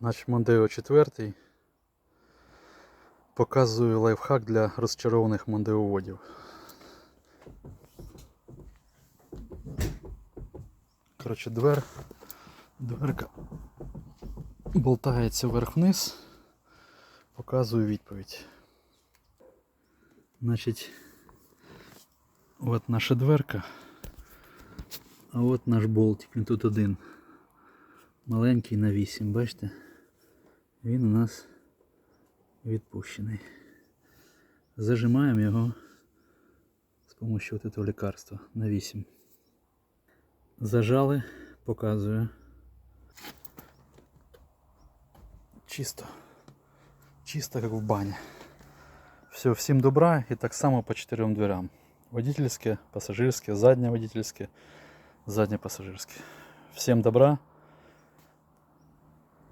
Значить, Мондео 4. Показую лайфхак для розчарованих мондеоводів. Коротше, двер, дверка болтається вверх-вниз. Показую відповідь. Значить, от наша дверка. А от наш болтик, він тут один. Маленький на 8, бачите? Він у нас відпущений. Зажимаємо його з допомогою цього лікарства на 8. Зажали, показую. Чисто. Чисто як в бані. Все, всім добра і так само по чотирьом дверям. Водительське, пасажирське, заднє водительське, заднє пасажирське. Всім добра.